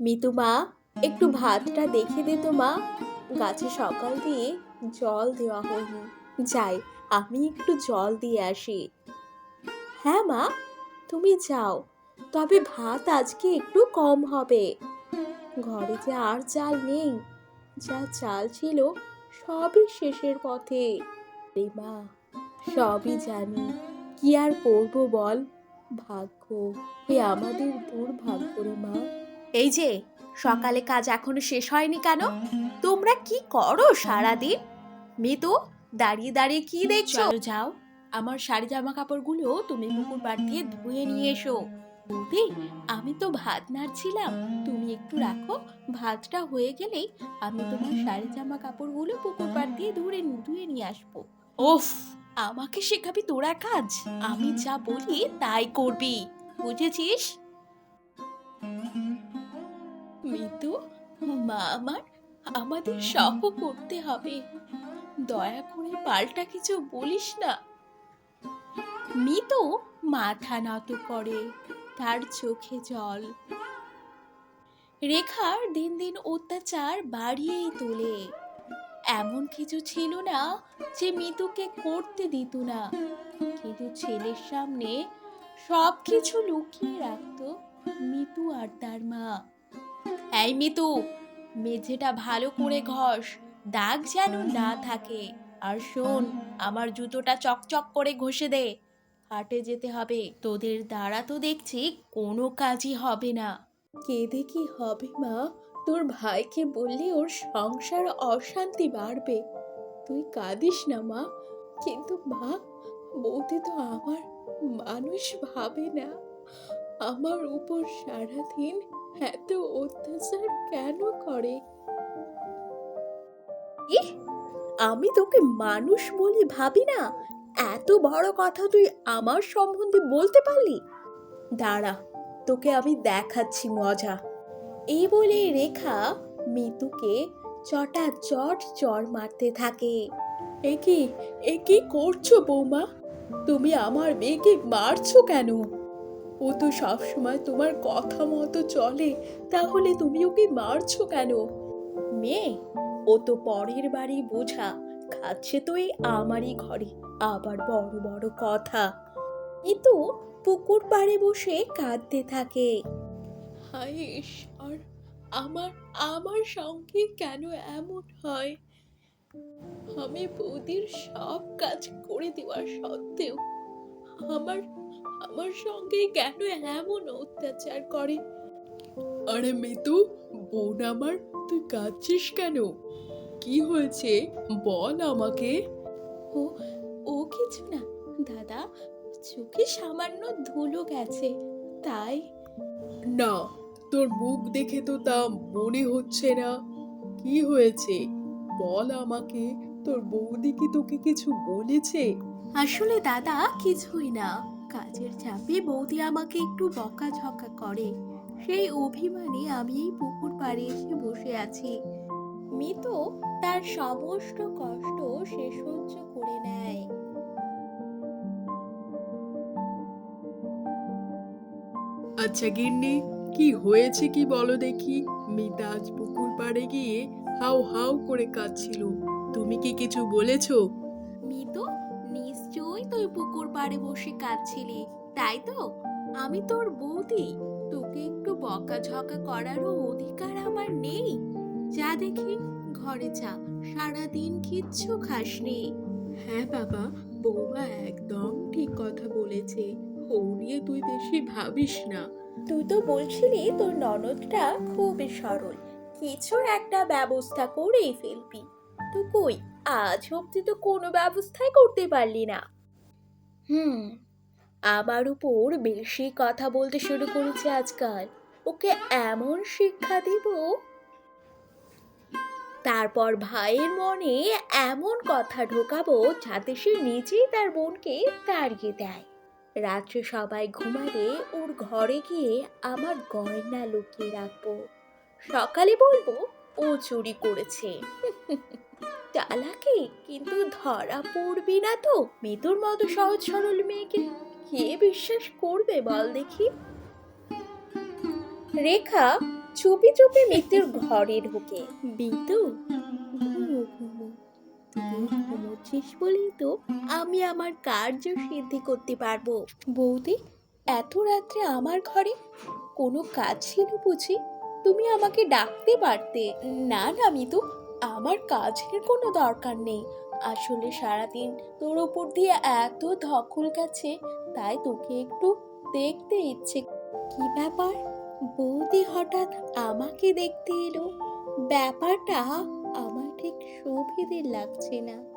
মিতু মা, একটু ভাতটা দেখে দে তো মা। গাছে সকাল দিয়ে জল দেওয়া হয়নি। যাই, আমি একটু জল দিয়ে আসি। হ্যাঁ মা, তুমি যাও। তবে ভাত আজকে একটু কম হবে। ঘরে যে আর চাল নেই, যা চাল ছিল, সবই শেষের পথে। রে মা, সবই জানি। কি আর করব বল? ভাগ্য, এ আমাদের দুর্ভাগ্য রে মা। এই যে সকালে কাজ এখনও শেষ হয়নি কেন? তোমরা কি করো সারাদিন? মিতু দাঁড়িয়ে দাঁড়িয়ে কি দেখছ? যাও। আমার শাড়ি জামা কাপড়গুলো তুমি পুকুর পাড় দিয়ে ধুয়ে নিয়ে এসো। বৌদি আমি তো ভাত নাড়ছিলাম। তুমি একটু রাখো ভাতটা হয়ে গেলেই আমি তোমার শাড়ি জামা কাপড়গুলো পুকুর পাড় দিয়ে ধুয়ে ধুয়ে নিয়ে আসব। ওফ আমাকে শেখাবি তোরা কাজ। আমি যা বলি তাই করবি। বুঝেছিস? মিতু মা আমার, আমাদের সহ করতে হবে। দয়া করে পাল্টা কিছু বলিস না। মিতু মাথা নত করে তার চোখে জল। রেখার দিন দিন অত্যাচার বাড়িয়েই তোলে। এমন কিছু ছিল না যে মিতুকে করতে দিত না। কিন্তু ছেলের সামনে সব কিছু লুকিয়ে রাখতো মিতু আর তার মা। এই মিতু, মেঝেটা ভালো করে ঘষ। দাগ যেন না থাকে। আর শোন, আমার জুতোটা চকচক করে ঘষে দে। হাটে যেতে হবে, তোদের দ্বারা তো দেখছি কোনো কাজই হবে না। কেঁদে কি হবে, মা? তোর ভাইকে বললে ওর সংসার অশান্তি বাড়বে। তুই কাঁদিস না, মা। কিন্তু মা, বৌদি তো আমার মানুষ ভাবে না। আমার উপর সারাদিন এত অত্যাচার কেন করে? আমি তোকে মানুষ বলে ভাবি না? এত বড় কথা তুই আমার সম্বন্ধে বলতে পারলি? দাঁড়া তোকে আমি দেখাচ্ছি মজা। এই বলে রেখা মিতুকে চটা চট চর মারতে থাকে। এ কি এ কি করছ বৌমা? তুমি আমার মেয়েকে মারছো কেন? ও তো সবসময় তোমার কথা মতো চলে, তাহলে তুমি ওকে মারছো কেন? মেয়ে, ও তো পরের বাড়ি বোঝা, খাচ্ছে তো এই আমারই ঘরে, আবার বড় বড় কথা। কিন্তু পুকুর পাড়ে বসে কাঁদতে থাকে। হায় আমার আমার সঙ্গে কেন এমন হয়? আমি বৌদির সব কাজ করে দেওয়া সত্ত্বেও আমার আমার সঙ্গে কেন এমন অত্যাচার করে? আরে মিতু বোন আমার তুই কাঁদছিস কেন? কি হয়েছে? বল আমাকে। ও ও কিছু না দাদা চোখে সামান্য ধুলো গেছে তাই। না তোর মুখ দেখে তো তা মনে হচ্ছে না। কি হয়েছে? বল আমাকে তোর বৌদি কি তোকে কিছু বলেছে? আসলে দাদা কিছুই না। কাজের চাপে বৌদি আমাকে একটু বকাঝকা করে। সেই অভিমানে আমি এই পুকুর পাড়ে এসে বসে আছি। মিতু তার সমস্ত কষ্ট সে সহ্য করে নেয়। আচ্ছা গিন্নি কি হয়েছে কি বলো দেখি? মিতা আজ পুকুর পাড়ে গিয়ে হাউ হাউ করে কাঁদছিল। তুমি কি কিছু বলেছ? মিতু তুই পুকুর পাড়ে বসে কাঁদছিলি তাই তো? আমি তোর বৌদি তোকে একটু বকাঝকা করারও অধিকার আমার নেই। যা দেখি ঘরে যা সারাদিন কিচ্ছু খাসনি। হ্যাঁ বাবা বৌমা একদম ঠিক কথা বলেছে ও নিয়ে তুই বেশি ভাবিস না। তুই তো বলছিলি তোর ননদটা খুবই সরল কিছুর একটা ব্যবস্থা করেই ফেলবি। তো কই আজ অব্দি তো কোনো ব্যবস্থাই করতে পারলি না। হুম। আমার উপর বেশি কথা বলতে শুরু করেছে আজকাল। ওকে এমন শিক্ষা দিব। তারপর ভাইয়ের মনে এমন কথা ঢোকাবো যাতে সে নিজেই তার বোনকে তাড়িয়ে দেয়। রাত্রে সবাই ঘুমালে ওর ঘরে গিয়ে আমার গয়না লুকিয়ে রাখব। সকালে বলব, ও চুরি করেছে। চালাকি? কিন্তু ধরা পড়বি না তো। মতো সহজ সরল মেয়েকে কে বিশ্বাস করবে বল দেখি। রেখা চুপি চুপি ঘরে ঢোকে। ঘুমোচ্ছিস বলেই তো আমি আমার কার্য সিদ্ধি করতে পারব। বৌদি, এত রাত্রে আমার ঘরে কোনো কাজ ছিল বুঝি? তুমি আমাকে ডাকতে পারতে। না না, মিতু আমার কাজের কোনো দরকার নেই। আসলে সারাদিন তোর ওপর দিয়ে এত ধকল গেছে, তাই তোকে একটু দেখতে ইচ্ছে কি ব্যাপার? বৌদি হঠাৎ আমাকে দেখতে এলো? ব্যাপারটা আমার ঠিক শোভেদের লাগছে না।